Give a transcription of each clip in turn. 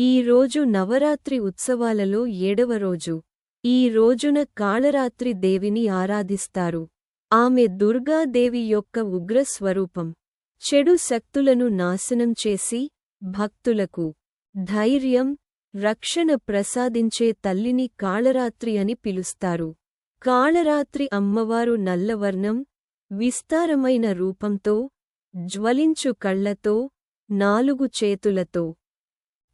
ఈ రోజు నవరాత్రి ఉత్సవాలలో ఏడవ రోజు. ఈ రోజున కాళరాత్రి దేవిని ఆరాధిస్తారు. ఆమె దుర్గాదేవి యొక్క ఉగ్ర స్వరూపం. చెడు శక్తులను నాశనం చేసి భక్తులకు ధైర్యం రక్షణ ప్రసాదించే తల్లిని కాళరాత్రి అని పిలుస్తారు. కాళరాత్రి అమ్మవారు నల్లవర్ణం విస్తారమైన రూపంతో జ్వలించు కళ్ళతో నాలుగు చేతులతో.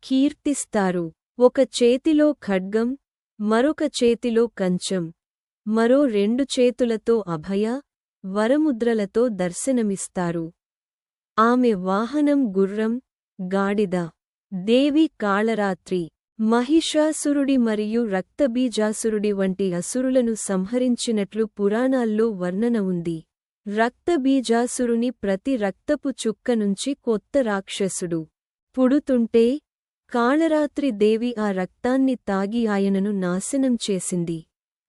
కీర్తిస్తారు. ఒక చేతిలో ఖడ్గం మరొక చేతిలో కంచం మరో రెండు చేతులతో అభయ వరముద్రలతో దర్శనమిస్తారు. ఆమె వాహనం గుర్రం గాడిద దేవి కాళరాత్రి మహిషాసురుడి మరియు రక్తబీజాసురుడి వంటి అసురులను సంహరించినట్లు పురాణాల్లో వర్ణన ఉంది. రక్తబీజాసురుని ప్రతి రక్తపు చుక్క నుంచి కొత్త రాక్షసుడు పుడుతుంటే కాళరాత్రి దేవి ఆ రక్తాన్ని తాగి ఆయనను నాశనం చేసింది.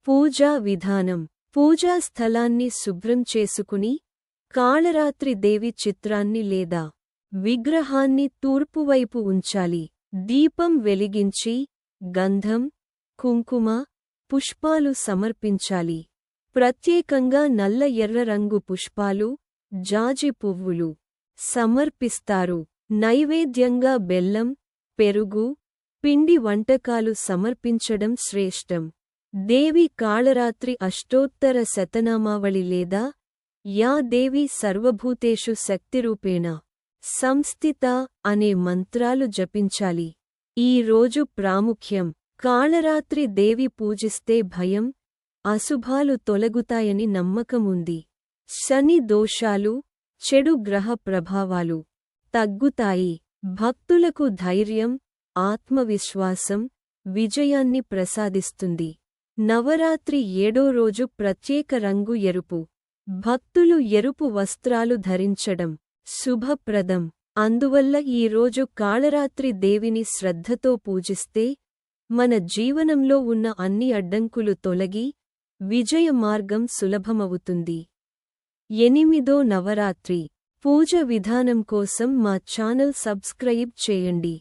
పూజా విధానం. పూజా స్థలాన్ని శుభ్రం చేసుకుని కాళరాత్రి దేవి చిత్రాన్ని లేదా విగ్రహాన్ని తూర్పువైపు ఉంచాలి. దీపం వెలిగించి గంధం కుంకుమ పుష్పాలు సమర్పించాలి. ప్రత్యేకంగా నల్ల ఎర్ర రంగు పుష్పాలు జాజి పువ్వులు సమర్పిస్తారు. నైవేద్యంగా బెల్లం పెరుగు పిండి వంటకాలు సమర్పించడం శ్రేష్టం. దేవి కాళరాత్రి అష్టోత్తర శతనామావళి లేదా? యా దేవి సర్వభూతేషు శక్తిరూపేణ సంస్థిత అనే మంత్రాలు జపించాలి. ఈ రోజు ప్రాముఖ్యం. కాళరాత్రి దేవి పూజిస్తే భయం అశుభాలు తొలగుతాయని నమ్మకముంది శని దోషాలు చెడు గ్రహ ప్రభావాలు తగ్గుతాయి. భక్తులకు ధైర్యం ఆత్మవిశ్వాసం విజయాన్ని ప్రసాదిస్తుంది. నవరాత్రి ఏడో రోజు ప్రత్యేక రంగు ఎరుపు. భక్తులు ఎరుపు వస్త్రాలు ధరించడం శుభప్రదం. అందువల్ల ఈ రోజు కాళరాత్రి దేవిని శ్రద్ధతో పూజిస్తే మన జీవనంలో ఉన్న అన్ని అడ్డంకులు తొలగి విజయ మార్గం సులభమవుతుంది. ఎనిమిదో నవరాత్రి. పూజ విధానం కోసం మా ఛానల్ సబ్స్క్రైబ్ చేయండి.